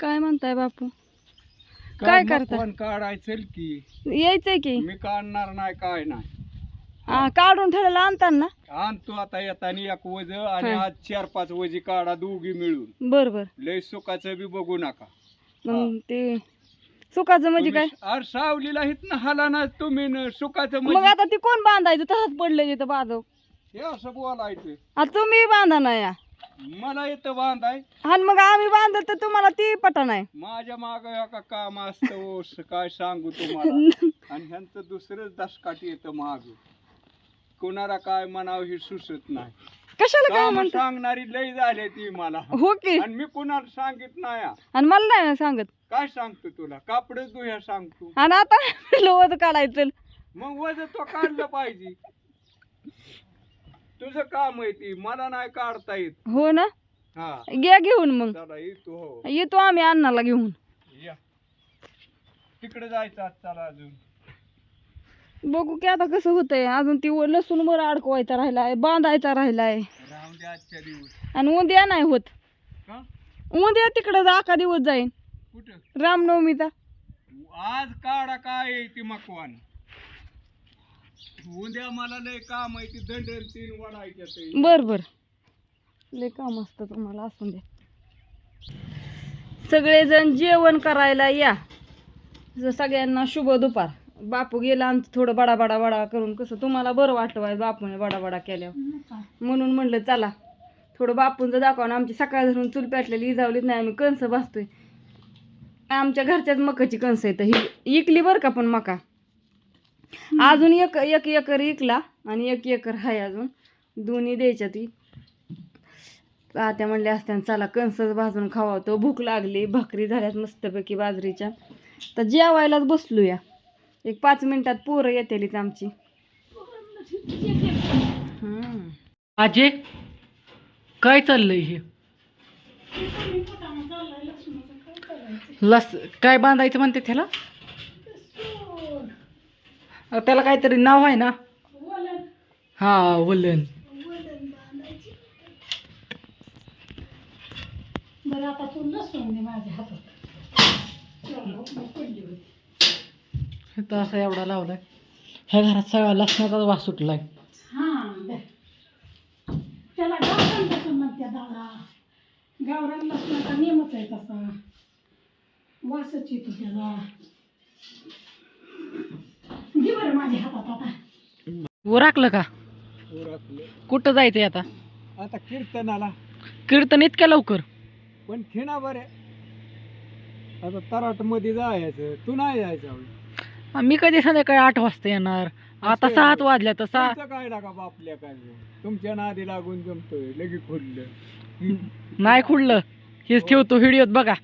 काय म्हणताय बापू? काय करता? पण काढायचं की. यायचंय की? मी काढणार नाही काय नाही. हा, काढून ठेवलेलं आणताना ना? आणतो आता येताना एक वज आणि हा. आज चार पाच वजी काढा दोघी मिळून. बर बर लय सुखाचं बी बघू नका. मग ते सुखाचं म्हणजे काय? तुम्ही- अरे सावलीला हित ना हाला ना तुम्ही न सुखाचं मग म्हणजे आता ती कोण बांधायचं? तसंच पडलं तिथं बाजू हे असं बोलायचं. आता तुम्ही बांधा ना या. मला येतं बांधाय. आणि मग आम्ही बांधलं तर तुम्हाला ती पटा नाही. माझ्या माग का काम असतं ओ, स- काय सांगू तुम्हाला? आणि ह्यांचं दुसरंच दसकाट येतं माग. कोणाला काय म्हणावं हे सुचत नाही. कशाला काय काम म्हणता? सांगणारी लय झाली ती मला. हो की? आणि मी कुणाला सांगित नाही. हा. आणि मला नाही सांगत. काय सांगतो तुला? कापड दुह्या सांगतो. आणि आता लोवत काढायचं. मग वज तो काढलं पाहिजे. तुझं काम आहे ती मला नाही काढता येत. हो ना? हा. घ्या घेऊन मग. चला येतो हो. येतो आम्ही अण्णाला घेऊन. या. तिकडे जायचं आज चला अजून. बघू की आता कसं होतंय. अजून ती व- लसूण वर अडकवायचा राहिलाय बांधायचा राहिलाय. राहून दे आजच्या दिवस. आणि उद्या नाही होत. का? उद्या तिकडे अका दिवस जाईन. कुठं? रामनवमीचा. आज काढा काय आहे ती मकवान. उद्या मला लय काम आहे ती दंडल तीन वडायच्या ते. बर बर. लय काम असतं तुम्हाला असून दे. सगळेजण जेवण करायला या. ज- सगळ्यांना शुभ दुपार. बापू गेला आमचं थोडं बडा बडा बडा करून कसं तुम्हाला बरं बाय बापूने बडा बडा केल्यावर. म्हणून म्हणलं चला. थोडं बापूंचं ना आमची सकाळ धरून चूल पेटलेली इजावलीच नाही आम्ही कणसं भासतोय आमच्या घरच्याच मकाची कणसं येतं ही इकली बरं का पण मका? अजून एक एक एकर इकला आणि एक एकर आहे अजून. दोन्ही द्यायच्या ती त्या म्हणल्या असत्या चला कणसच भाजून खावावतो भूक लागली भाकरी झाल्यात मस्तपैकी बाजरीच्या. तर जेवायलाच बसलो या एक पाच मिनिटात पोरं येतेलीच आमची. हम्म. अजय काय चाललंय हे? लस काय बांधायचं म्हणते त्याला? त्याला काहीतरी नाव आहे ना? हा वलन. हे तर असा एवढा लावलाय. ह्या घरात सगळा लसणाचाच वास सुटलाय. त्याला गावरान कसं म्हणते दादा? गावरान लसणाचा नियमच आहे तसा. वासच येतो त्याला. दे बरं माझ्या हातात आता. उराकलं का. कुठं जायचंय आता? आता कीर्तनाला. कीर्तन इतक्या लवकर? पण खिणा बरे. आता तराटमध्ये जायचं तू नाही जायचं आवडी. आ, मी कधी संध्याकाळी आठ वाजता येणार? आता असं सात आहे. वाजल्या तर सहा तुमचं काय लागा बापल्या काय? तुमच्या नादी लागून जमतोय लगे खोडलं. नाही खुडलं. हेच ठेवतो व्हिडिओत बघा.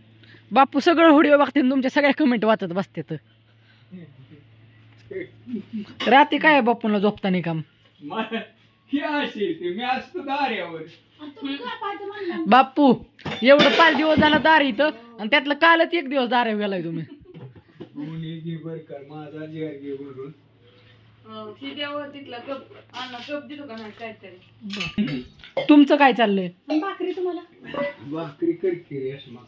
बापू सगळं व्हिडिओ बघते आणि तुमच्या सगळ्या कमेंट वाचत बसते तर. रात्री काय बापूला झोपताना काम हे ते मी असतो दार्यावर बापू एवढं पाच दिवस झाला दार इथं आणि त्यातलं कालच एक दिवस दार गेलाय तुम्ही. कोणी घे बर कर माझा जेर घे भरून. तुमचं काय चाललंय? भाकरी तुम्हाला? भाकरी कर की रे असं मग.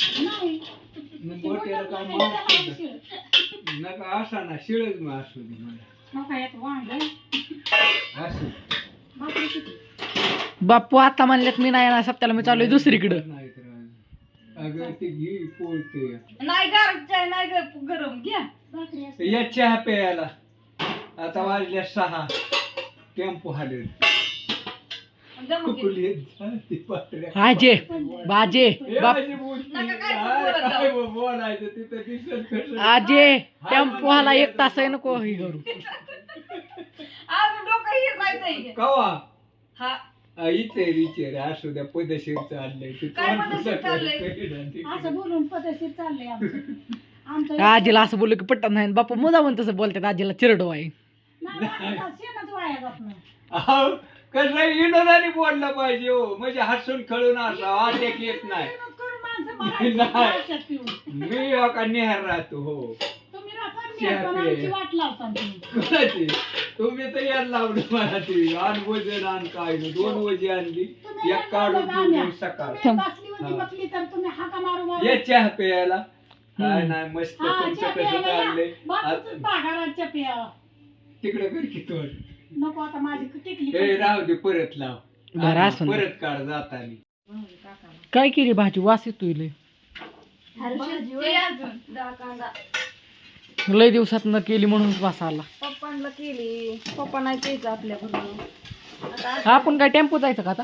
मग काय नका असा ना शिळच मग असू दे मला. नका यात वांग असं भाकरी किती? बापू आता म्हणल्यात मी नाही येणार सप्त्याला मी चाललोय दुसरीकडं. नाही तर अगं ते घे पोळते. नाही गार चाय नाही ग- गरम घ्या. या चहा प्यायला. आता वाजल्या सहा. टेम्पो हालेल जमा की. कुकुली झाली पात्र्या. आजे बाजे बाप. आजे टेम्पो हाला एक तास आहे नको हे करू. कवा? हा. असू द्या पदशीर चाललंय आजीला असं बोललं की पटत नाही. बापू मुदामन तसं बोलतात आजीला चिरडो आहे. कसं विनोदाने बोललं पाहिजे हो. म्हणजे हसून खेळून असं वाटेक येत नाही. मी हो का निहार राहतो हो. तुम्ही कोणाची? तर यायला लावलं मला ती. आण वजन आण काय नाही. दोन वजे आणली. तुम्ही एक काढून ठेवली. सकाळ. हा. ये चहा प्यायला. काय हम्म. नाही मस्त हा, तुमचं चहा कसं. चाललंय? तिकडे कर की तोड. नको आता माझी टिकली हे राहू दे परत लाव. बरं, असू दे. परत काढ जातानी. काय केली भाजी? वास येतोय लय. लय दिवसात न केली म्हणून वास आला. पप्पांना केली. पप्पा नाही प्यायचं आपल्या बरोबर आपण काय टेम्पो जायचं का आता?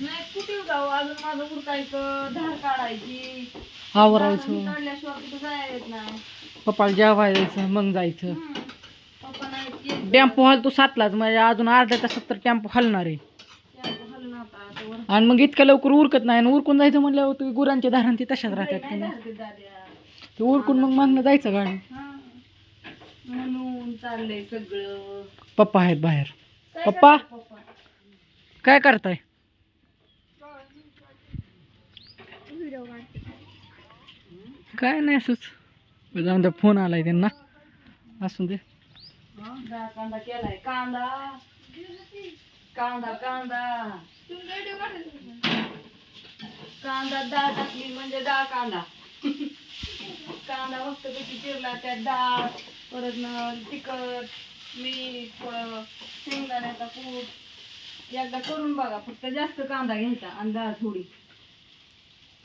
नाही कुठे जाऊ? अजून माझं उरकायचं धार काढायची. आवरायचं. धार काढल्याशिवाय कुठं जायला येत नाही पप्पाला जेवायचं मग जायचं. हम्म. पप्पा टेम्पो हल तू सातलाच म्हणजे अजून अर्ध्या तासात तर टेम्पो हलणार आहे. आणि मग इतक्या लवकर उरकत नाही आणि उरकून जायचं म्हणल्यावर तू गुरांच्या दारान ते तशाच नाही राहतात नाही. ते उरकून मग मागणं जायचं गाडी. म्हणून चाललंय सगळं पप्पा आहेत बाहेर. पप्पा? पप्पा काय करताय? काय नाही असंच. जाऊन फोन आलाय त्यांना. असून दे. हा, डाळ कांदा केलाय. कांदा. कांदा कांदा. कांदा डाळ टाकली म्हणजे डाळ कांदा. कांदा फक्त पैकी चिरला त्यात डाळ परत तिखट मीठ थोडं शेंगदाण्याचा कूट. एकदा करून बघा फक्त जास्त कांदा घ्यायचा आणि डाळ थोडी.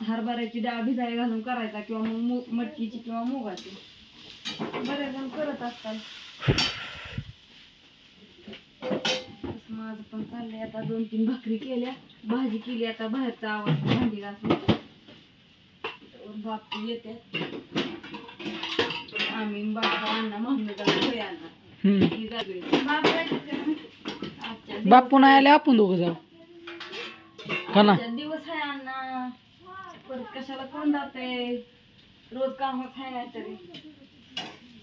हरभऱ्याची डाळ भिजायला घालून करायचा किंवा मग मटकीची किंवा मुगाची. बरेच जण करत असतात माझं पण चाललंय. आता दोन तीन भाकरी केल्या. भाजी केली आता बाहेरचा आवाज भांडी घासली बापू येते आम्ही बापू अण्णा जाऊ घरी आणणार. हम्म. ही जागली. बापू? आजच्या बापू नाही आले आपण दोघं जाऊ. का ना? आजच्या दिवस आहे अण्णा. परत कशाला कोण जाते रोज कामच आहे नाही तरी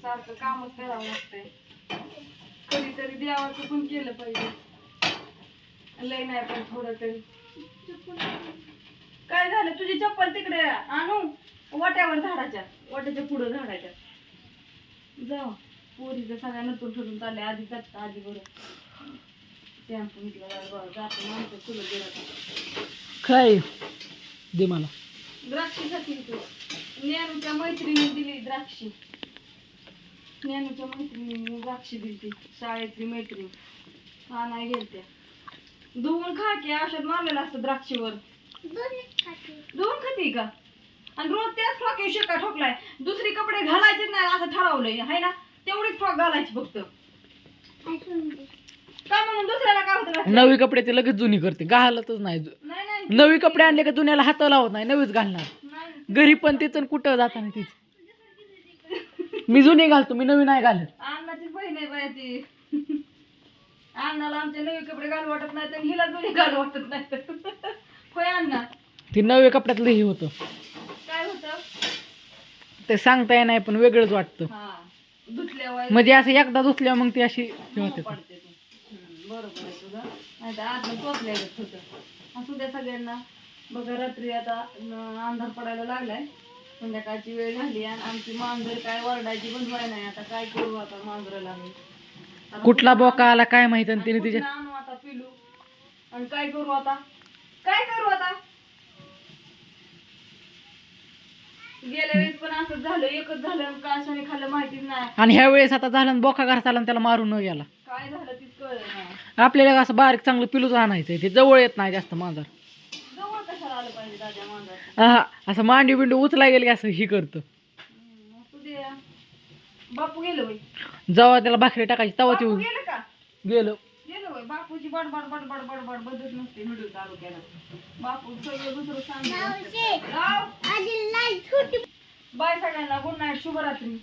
सारखं कामच करावं लागतंय. कधीतरी देवाचं पण केलं पाहिजे. लय नाही पण थोडं तरी काय झालं? तुझी चप्पल तिकडे आणू? वाट्यावर झाडाच्या. वाट्याच्या पुढं झाडाच्या. जाऊ. पोरीचं सगळ्या नतून ठरून चालले आधी जात आधी बरं. टॅम्पो घेतला जातो आमचं फुलं गेलं काय? दे मला. द्राक्षी खाती तू ज्ञानूच्या मैत्रिणी दिली द्राक्षी. ज्ञानूच्या मैत्रिणीने द्राक्षी दिली शाळेतली मैत्रीण. हा नाही गेलत्या. धुवून खा की औषध मारलेलं असतं द्राक्षीवर. धुवून खाती का? आणि रोज त्याच फ्रॉक शिका ठोकलाय. दुसरी कपडे घालायचे नाही असं ठरवलंय. हाय ना? तेवढीच फ्रॉक घालायची फक्त. का म्हणून दुसऱ्याला काय होतं नवी कपडे ते लगेच जुनी करते घालतच नाही. नाही नाही. नवी कपडे आणले का जुन्याला हात लावत नाही नवीच घालणार. नाही. घरी पण तिचं आणि कुठं जाताना तीच. मी जुनी घालतो मी नवी नाही घालत. अण्णाचीच बहीण आहे बाया ती. अण्णाला आमचे नवे कपडे घालू वाटत नाही तर हिला जुने घालू वाटत नाही होय अण्णा? ती नवे कपड्यातलं हे होतं. काय होतं? ते सांगता येणार पण वेगळंच वाटतं. हा धुतल्यावर. म्हणजे असं एकदा धुतल्यावर मग ती अशी हे मऊ होते पडते ती. हम्म, बरोबर आहे तुझं. नाही तर आतलं चोचल्यागत होतं. असू द्या सगळ्यांना. बघा रात्री आता अंधार पडायला लागलाय. संध्याकाळची वेळ झाली आणि आमची मांजर काय वरडायची बंद व्हाय नाही. आता काय करू आता मांजराला आता कुठला बोका आला काय माहीत आणि तिने कुठलं तिच्या आणू आता पिलू? आणि काय करू आता? काय करू आता? गेल्या वेळेस पण असंच झालं एकच झालं खाल्लं माहितीच नाही. आणि ह्या वेळेस आता झालं आणि बोका घरात आला आणि त्याला मारून न गेला. काय झालं तीच कळलं नाही. आपल्याला असं बारीक चांगलं पिलूच आणायचंय ते जवळ येत नाही जास्त मांजर जवळ कशाला आलं पाहिजे दादा मांजर हा असं मांडी बिंडी उचला गेली की असं ही करतं. बापू गेलो जेव्हा त्याला भाकरी टाकायची तवा बापू ते गेलं का? गेलं. गेलो बाई. बापूची बडबड बडबड बडबड बदलत नसते मिळून तालुक्याला बापू सगळं दुसरं सांगितलं बाय सगळ्यांना. Good night. शुभरात्री.